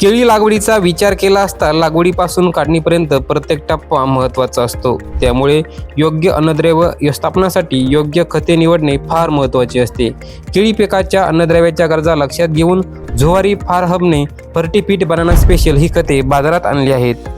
केळी लागवडीचा विचार केला असता लागवडीपासून काढणीपर्यंत प्रत्येक टप्पा महत्त्वाचा असतो. त्यामुळे योग्य अन्नद्रव्य व्यवस्थापनासाठी योग्य खते निवडणे फार महत्त्वाचे असते. केळी पिकाच्या अन्नद्रव्याच्या गरजा लक्षात घेऊन झुवारी फार हबने फर्टीपीट बनाना स्पेशल ही खते बाजारात आणली आहेत.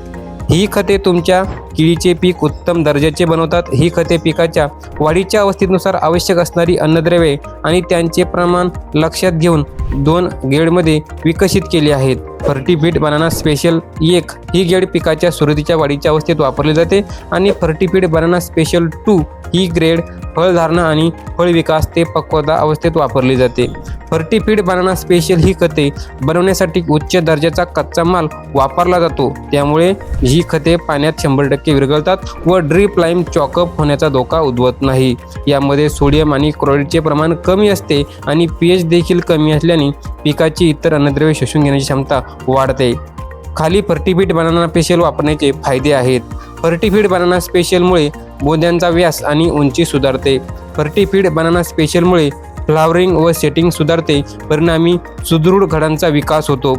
ही खते तुमच्या किडीचे पीक उत्तम दर्जाचे बनवतात. ही खते पिकाच्या वाढीच्या अवस्थेनुसार आवश्यक असणारी अन्नद्रव्ये आणि त्यांचे प्रमाण लक्षात घेऊन दोन गेडमध्ये विकसित केली आहेत. फर्टीपीट बनाना स्पेशल एक. ही गेड पिकाच्या सुरुवातीच्या वाढीच्या अवस्थेत वापरली जाते आणि फर्टीपीट बनाना स्पेशल टू. ही ग्रेड फळधारणा आणि फळ विकास ते पक्वता अवस्थेत वापरली जाते. फर्टिफीड बनाना स्पेशल ही खते बनवण्यासाठी उच्च दर्जाचा कच्चा माल वापरला जातो. त्यामुळे ही खते पाण्यात शंभर टक्के विरघळतात व ड्रीप लाईम चॉकअप होण्याचा धोका उद्भवत नाही. यामध्ये सोडियम आणि क्लोराईडचे प्रमाण कमी असते आणि पी एच देखील कमी असल्याने पिकाची इतर अन्नद्रव्ये शोषून घेण्याची क्षमता वाढते. खाली फर्टिफीड बनाना स्पेशल वापरण्याचे फायदे आहेत. फर्टीफीड बनाना स्पेशलमुळे बोंद्यांचा व्यास आणि उंची सुधारते. फर्टीफीड बनाना स्पेशलमुळे फ्लावरिंग व सेटिंग सुधारते. परिणामी सुदृढ घडांचा विकास होतो.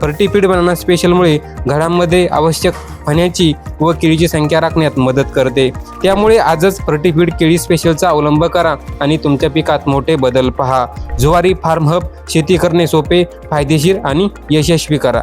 फर्टीफीड बनाना स्पेशलमुळे घडांमध्ये आवश्यक पाण्याची व केळीची संख्या राखण्यात मदत करते. त्यामुळे आजच फर्टीफीड केळी स्पेशलचा अवलंब करा आणि तुमच्या पिकात मोठे बदल पहा. ज्वारी फार्म हब शेती करणे सोपे फायदेशीर आणि यशस्वी करा.